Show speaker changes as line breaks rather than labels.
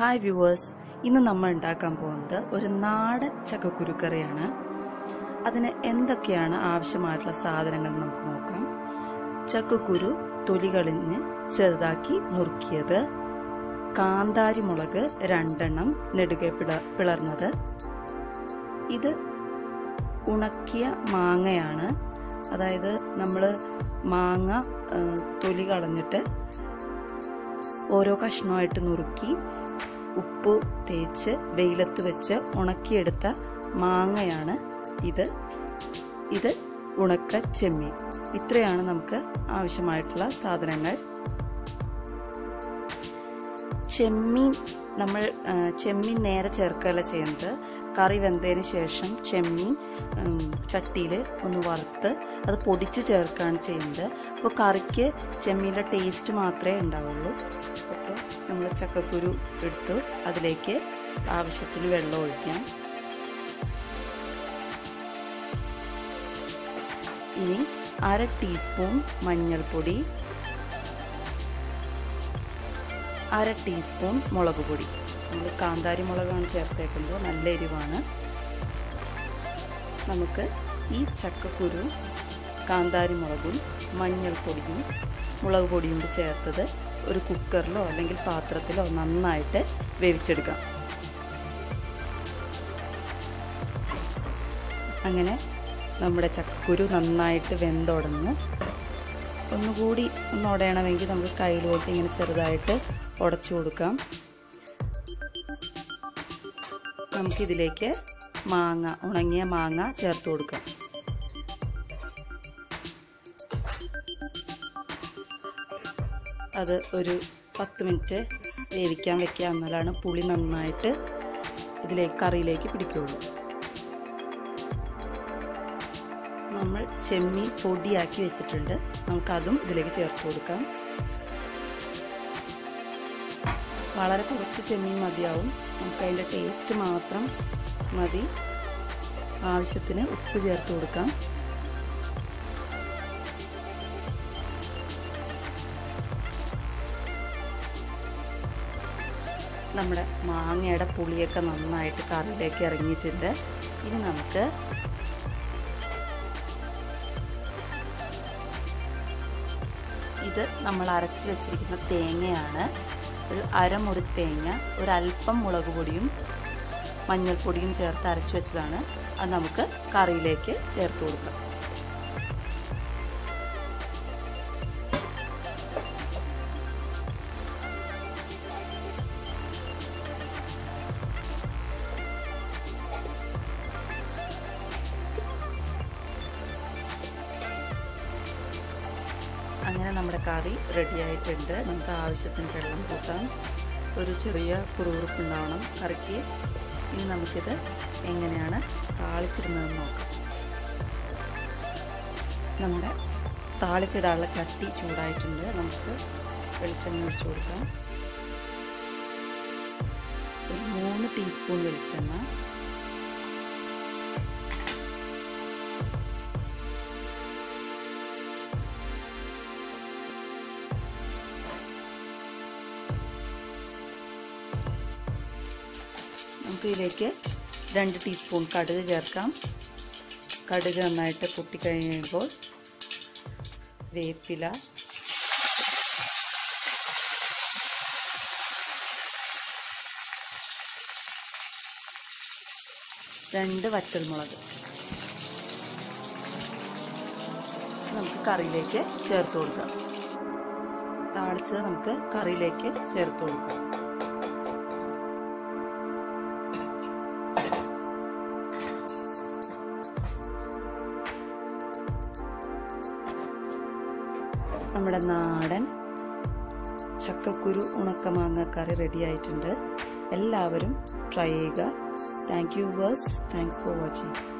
Hi viewers ഇന്ന് നമ്മൾ ഉണ്ടാക്കാൻ പോകുന്നത് ഒരു നാടൻ ചക്കക്കുരു കറിയാണ് അതിന് എന്തൊക്കെയാണ് ആവശ്യമായിട്ടുള്ള സാധനങ്ങൾ നമുക്ക് നോക്കാം. ചക്കക്കുരു തൊലികളിഞ്ഞ് ചെറുതാക്കി നുറുക്കിയത്. കാന്താരി മുളക് രണ്ടെണ്ണം നെടുകെ പിള പിളർന്നത്. ഇത് ഉണക്കിയ മാങ്ങയാണ്. അതായത് നമ്മൾ മാങ്ങ തൊലി കളഞ്ഞിട്ട് ഓരോ കഷ്ണമായിട്ട് നുറുക്കി ഉപ്പ് തേച്ച് വെയിലത്ത് വെച്ച് ഉണക്കിയെടുത്ത മാങ്ങയാണ് ഇത്. ഇത് ഉണക്ക ചെമ്മീൻ. ഇത്രയാണ് നമുക്ക് ആവശ്യമായിട്ടുള്ള സാധനങ്ങൾ. ചെമ്മീൻ നമ്മൾ ചെമ്മീൻ നേരെ ചേർക്കുകയല്ല ചെയ്യുന്നത് കറി വെന്തതിന് ശേഷം ചെമ്മീൻ ചട്ടിയിൽ ഒന്ന് വറുത്ത് അത് പൊടിച്ച് ചേർക്കുകയാണ് ചെയ്യുന്നത് അപ്പോൾ കറിക്ക് ചെമ്മീന്റെ ടേസ്റ്റ് മാത്രമേ ഉണ്ടാവുള്ളൂ. അപ്പോൾ നമ്മൾ ചക്കക്കുരു എടുത്തു. അതിലേക്ക് ആവശ്യത്തിന് വെള്ളം ഒഴിക്കാം. ഇനി അര ടീസ്പൂൺ മഞ്ഞൾപ്പൊടി അര ടീസ്പൂൺ മുളക് പൊടി. നമ്മൾ കാന്താരി മുളകാണ് ചേർത്തേക്കുന്നത്. നല്ല എരിവാണ്. നമുക്ക് ഈ ചക്കക്കുരു കാന്താരി മുളകും മഞ്ഞൾപ്പൊടിയും മുളക് പൊടിയും കൂടി ചേർത്തത് ഒരു കുക്കറിലോ അല്ലെങ്കിൽ പാത്രത്തിലോ നന്നായിട്ട് വേവിച്ചെടുക്കാം. അങ്ങനെ നമ്മുടെ ചക്കക്കുരു നന്നായിട്ട് വെന്തുടങ്ങും. ഒന്നുകൂടി ഒന്ന് ഉടയണമെങ്കിൽ നമുക്ക് കയ്യിലോട്ട് ഇങ്ങനെ ചെറുതായിട്ട് ഉടച്ചു കൊടുക്കാം. നമുക്കിതിലേക്ക് മാങ്ങ ഉണങ്ങിയ മാങ്ങ ചേർത്ത് കൊടുക്കാം. അത് ഒരു പത്ത് മിനിറ്റ് വേവിക്കാൻ വെക്കുക എന്നാലാണ് പുളി നന്നായിട്ട് ഇതിലേക്ക് കറിയിലേക്ക് പിടിക്കുകയുള്ളൂ. നമ്മൾ ചെമ്മീൻ പൊടിയാക്കി വെച്ചിട്ടുണ്ട്. നമുക്കതും ഇതിലേക്ക് ചേർത്ത് കൊടുക്കാം. വളരെ കുറച്ച് ചെമ്മീൻ മതിയാവും. നമുക്ക് അതിന്റെ ടേസ്റ്റ് മാത്രം മതി. ആവശ്യത്തിന് ഉപ്പ് ചേർത്ത് കൊടുക്കാം. നമ്മുടെ മാങ്ങയുടെ പുളിയൊക്കെ നന്നായിട്ട് കറിയിലേക്ക് ഇറങ്ങിയിട്ടുണ്ട്. ഇനി നമുക്ക് ഇത് നമ്മൾ അരച്ച് വെച്ചിരിക്കുന്ന തേങ്ങയാണ്. ഒരു അരമുറി തേങ്ങ ഒരല്പം മുളക് പൊടിയും മഞ്ഞൾപ്പൊടിയും ചേർത്ത് അരച്ച് വെച്ചതാണ്. അത് നമുക്ക് കറിയിലേക്ക് ചേർത്ത് കൊടുക്കാം. അങ്ങനെ നമ്മുടെ കറി റെഡി ആയിട്ടുണ്ട്. നമുക്ക് ആവശ്യത്തിന് വെള്ളം കൂട്ടാം. ഒരു ചെറിയ കുറുകുറുപ്പുണ്ടാവണം കറിക്ക്. ഇനി നമുക്കിത് എങ്ങനെയാണ് താളിച്ചിടുന്നതെന്ന് നോക്കാം. നമ്മുടെ താളിച്ചിടാനുള്ള ചട്ടി ചൂടായിട്ടുണ്ട്. നമുക്ക് വെളിച്ചെണ്ണ ഒഴിച്ചു കൊടുക്കാം. ഒരു മൂന്ന് ടീസ്പൂൺ വെളിച്ചെണ്ണ. നമുക്ക് ഇതിലേക്ക് രണ്ട് ടീസ്പൂൺ കടുക് ചേർക്കാം. കടുക് നന്നായിട്ട് പൊട്ടിക്കഴിയുമ്പോൾ വേപ്പില രണ്ട് വറ്റൽമുളക്. നമുക്ക് കറിയിലേക്ക് ചേർത്ത് കൊടുക്കാം. താളിച്ചത് നമുക്ക് കറിയിലേക്ക് ചേർത്ത് കൊടുക്കാം. നമ്മുടെ നാടൻ ചക്കക്കുരു ഉണക്കമാങ്ങ കറി റെഡി ആയിട്ടുണ്ട്. എല്ലാവരും ട്രൈ ചെയ്യുക. Thank you viewers thanks for watching